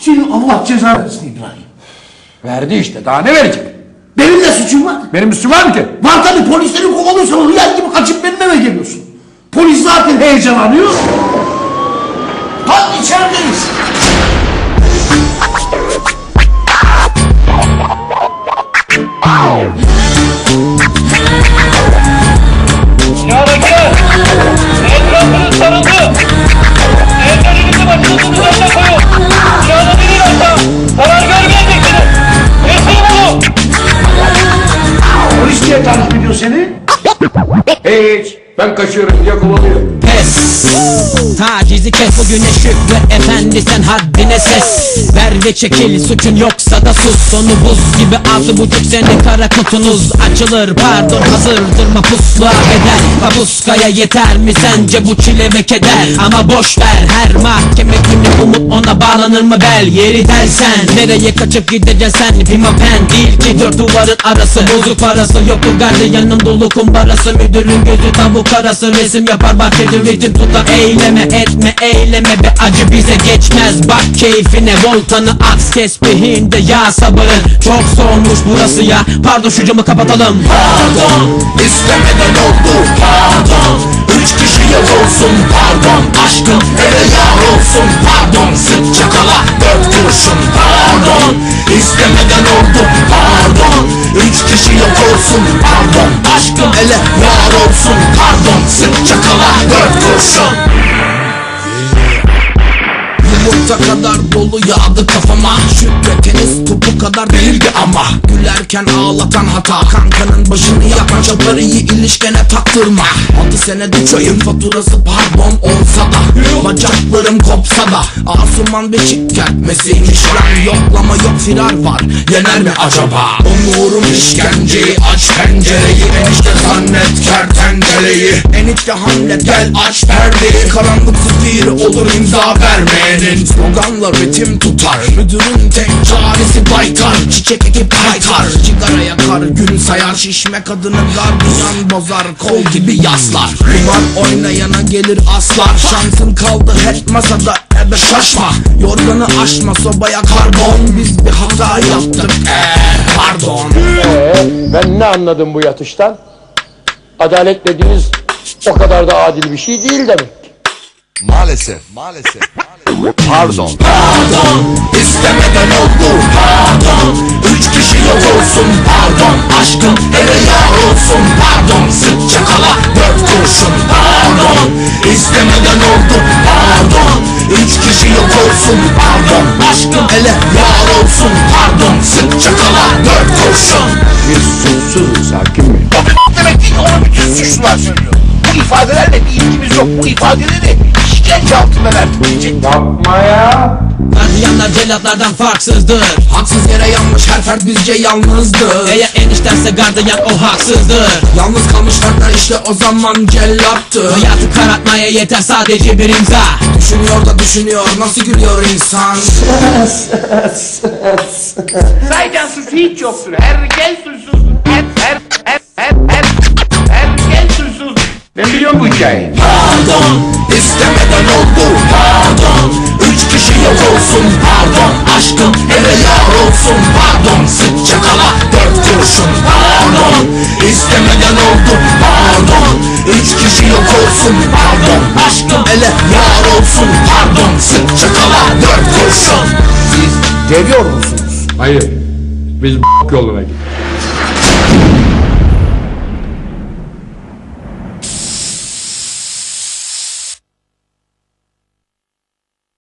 Senin Allah ceza versin İbrahim. Verdi işte daha ne verecek? Benim de suçum var. Benim üstüm var mı ki? Var tabii polisleri kovalıyorsun. Hıyar gibi kaçıp benim eve geliyorsun. Polis zaten heyecanlanıyor. Hadi içerideyiz. Seni? Hiç. Ben kaçıyorum diye kovalıyor. pes. Tacizi kes bugüne şükret efendi sen haddine ses. Ver ve çekil suçun yoksa da sus. Sonu buz gibi altı buçuk sene kara kutunuz. Açılır Pardon hazırdır mapusluğa bedel. Papuskaya yeter mi sence bu çile ve keder? Ama boş ver her mahkeme bağlanır mı bel? Yeri dersen. Nereye kaçıp gideceksin sen Pimapen değil ki. Dört duvarın arası. Bozuk parası yoktur gardiyanın dolu kumbarası. Müdürün gözü tavuk arası. Resim yapar bahçede ritim tutar. Eyleme etme eyleme be. Acı bize geçmez. Bak keyfine voltanı aks tesbihinde yağ sabırın Çok soğumuş burası ya. Pardon şu camı kapatalım. Pardon istemeden oldu. Pardon Üç kişi yok olsun. Pardon Aşkın ele yar olsun. Pardon Sık kurşun pardon. İstemeden oldu pardon. Üç kişi yok olsun pardon. Aşkın ele yar olsun pardon. Sık çakala dört kurşun. Yumurta kadar dolu yağdı kafama. Topu kadar değildi ama. Gülerken ağlatan hata Kankanın başını yakma. Çaparıyı ilişkene taktırma. Altı senede köyün faturası pardon olsa da. Bacaklarım kopsa da. Asuman beşik kertmesiymiş. Lan Yoklama yok firar var. Yener mi acaba? Onurum işkenceyi aç pencereyi. Enişte zannet kertenkeleyi Enişte hamlet gel aç perdeyi. Karanlık zifiri olur imza vermeyenin. Sloganla ritim tutar. Müdürün tek çaresi baytar. Çiçek ekip kaytar Cigara yakar gün sayar Şişme kadını gardiyan bozar Kol gibi yaslar. Kumar oynayana gelir aslar. Şansın kaldı hep masada ebe şaşma. Yorganı aşma sobaya karbon. Biz bir hata yaptık eee pardon. Ee, ben ne anladım bu yatıştan? Adalet dediğiniz o kadar da adil bir şey değil demek. Maalesef, maalesef. Pardon. Pardon istemeden oldu pardon Üç kişi yok olsun pardon Aşkın ele yar olsun pardon Sık çakala dört kurşun pardon istemeden oldu pardon Üç kişi yok olsun pardon Aşkın ele yar olsun pardon Sık çakala dört kurşun Biz suçsuzuz hakim bey. Demek ki onu bütün suçlular söylüyor. Bu ifadelerle bir ilgimiz yok. Bu ifadeleri işkence altında verdik diyecek. Yapma ya. Gardiyanlar cellatlardan farksızdır Haksız yere yanmış her fert bizce yalnızdır Eğer eniştense gardiyan o haksızdır Yalnız kalmış fertler işte o zaman cellattır Hayatı karartmaya yeter sadece bir imza Düşünüyor da düşünüyor nasıl gülüyor insan Saycan suçu hiç yoktur. Herkes suçsuzdur. Her, her, her, her, her, herkes suçsuzdur. Ben biliyorum bu hikayeyi. Pardon istemeden Sık çakala dört kurşun pardon istemeden oldu pardon Üç kişi yok olsun pardon Aşkın ele yar olsun pardon Sık çakala dört kurşun Siz geliyor musunuz? Hayır. Biz yoluna gidiyoruz.